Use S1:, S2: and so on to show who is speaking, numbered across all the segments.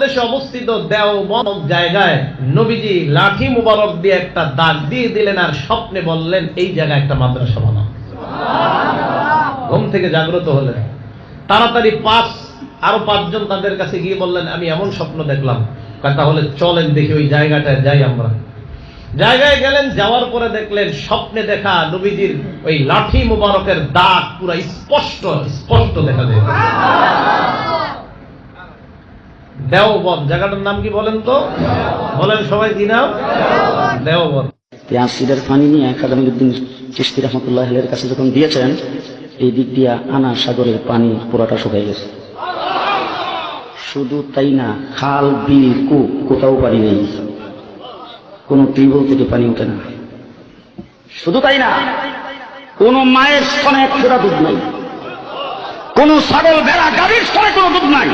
S1: দেশে অবস্থিত জায়গায় নবীজি লাঠি মুবারক দিয়ে একটা দাগ দিয়ে দিলেন আর স্বপ্নে বললেন এই জায়গায় একটা মাদ্রাসা বানাও। ঘুম থেকে জাগ্রত হলেন। তাড়াতাড়ি পাঁচ আরও পাঁচজন তাদের কাছে গিয়ে বললেন আমি এমন স্বপ্ন দেখলাম। তাহলে চলেন দেখি ওই জায়গাটায় যাই আমরা। জায়গায় গেলেন যাওয়ার পরে দেখলেন স্বপ্নে দেখা নবীজির ওই লাঠি মুবারকের দাগ পুরো স্পষ্ট স্পষ্ট দেখা যায়। দেওবন জায়গাটার নাম কি বলেন তো? বলেন সবাই কি নাম? দেওবন
S2: ইয়াসিরের পানি নিয়ে কালামুদ্দিন চিস্তি রহমতুল্লাহ এর কাছে যখন দিয়েছেন, এই দিক দিয়া আনা সাগরের পানি পুরাটা শুকাই গেছে। শুধু তাই না, খাল, বিল, কূপ, কোথাও পানি নেই। কোন টিউবওয়েল থেকে পানি ওঠে না। শুধু তাই না, কোন মায়ের স্তনে এক দুধ নাই। কোন ছাগল বেড়া গাড়ির স্তনে কোনো দুধ নাই।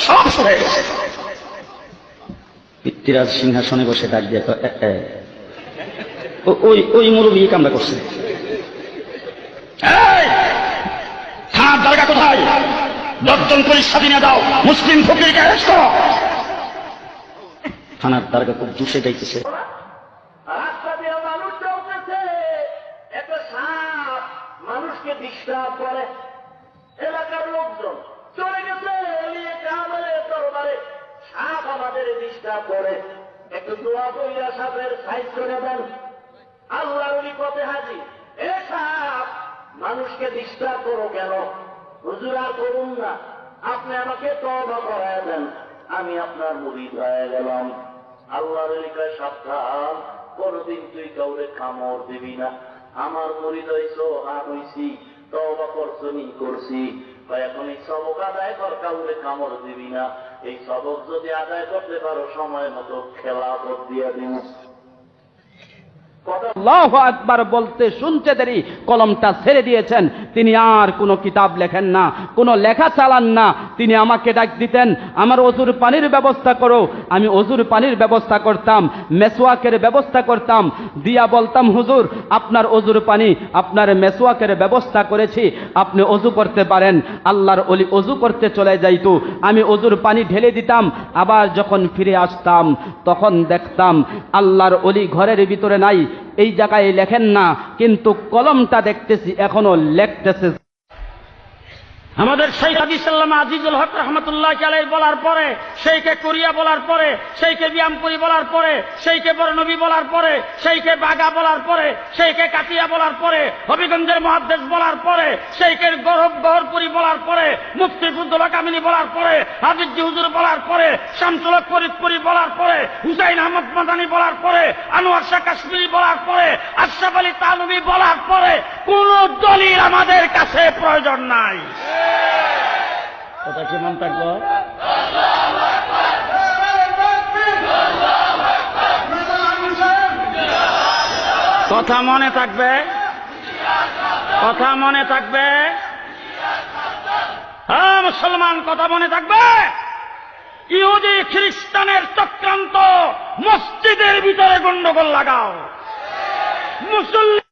S2: সব শুকাই গেছে। পিতৃরাজ সিংহাসনে বসে ডাক দিয়ে কয়, "এ, এ, ও- ওই ওই মুরব্বী এই কামটা করছে থানার দরগা কোথায়? দশজন পুলিশ স্বাধীনে দাও মুসলিম ফকিরকে অ্যারেস্ট করো। থানার দরগা খুব জুসে গাইতেছে
S3: মানুষকে ডিস্টার্ব করে এলাকার লোকজন চলে গেছে এলিয়ে কামড়ে দরবারে সাপ আমাদের ডিস্টার্ব করে একটু দোয়া কইরা সাপের সাইজ করে দেন আল্লাহর ওলি পথে হাজি এ সাপ, মানুষকে ডিস্টার্ব করো কেন? হুজুর করুন না। আপনি আমাকে তবা করায় দেন। আমি আপনার মুরিদ হয়ে গেলাম। আল্লাহর লিখায় সাবধান। কোনদিন তুই কাউরে কামড় দিবি না। আমার মুরিদ হইছ আর হইছি তবা করছি বা এখন এই সবক আদায় কর, কাউরে কামড় দিবি না। এই সবক যদি আদায় করতে পারো, সময় মতো খেলা দিয়ে দিন
S4: আকবার বলতে শুনতে দেরি, কলমটা ছেড়ে দিয়েছেন। তিনি আর কোনো কিতাব লেখেন না, কোনো লেখা চালান না। তিনি আমাকে ডাক দিতেন, আমার অজুর পানির ব্যবস্থা করো। আমি অজুর পানির ব্যবস্থা করতাম মেসোয়াকের ব্যবস্থা করতাম। দিয়া বলতাম, হুজুর, আপনার অজুর পানি, আপনার মেসোয়াকের ব্যবস্থা করেছি, আপনি অজু করতে পারেন। আল্লাহর অলি অজু করতে চলে যাইতো। আমি অজুর পানি ঢেলে দিতাম, আবার যখন ফিরে আসতাম, তখন দেখতাম, আল্লাহর অলি ঘরের ভিতরে নাই। এই জায়গায় লেখেন না কিন্তু কলমটা দেখতেছি এখনও লেখতেছে।
S5: আমাদের শেখ আদিসাল্লাম আজিজুল হক রহমতুল্লাহ আলাই বলার পরে সেইকে কুরিয়া বলার পরে সেইকে ব্যায়ামপুরি বলার পরে সেইকে বরনবী বলার পরে সেইকে বাগা বলার পরে সেইকে কাটিয়া বলার পরে হবিগঞ্জের মহাদেশ বলার পরে সেইকে গৌরব গহরপুরি বলার পরে মুফতি ফুদ্দুল্লাহ কামিনী বলার পরে হাবিজি হুজুর বলার পরে শামসুলক ফরিদপুরি বলার পরে হুসাইন আহমদ মাদানি বলার পরে আনোয়ার শাহ কাশ্মীরি বলার পরে আশরাফ আলী তালুবি বলার পরে কোন দলিল আমাদের কাছে প্রয়োজন নাই কথা কি মন থাকব কথা মনে থাকবে? কথা মনে থাকবে? হ্যাঁ মুসলমান, কথা মনে থাকবে? ইহুদি খ্রিস্টানের চক্রান্ত মসজিদের ভিতরে গন্ডগোল লাগাও। মুসল্লি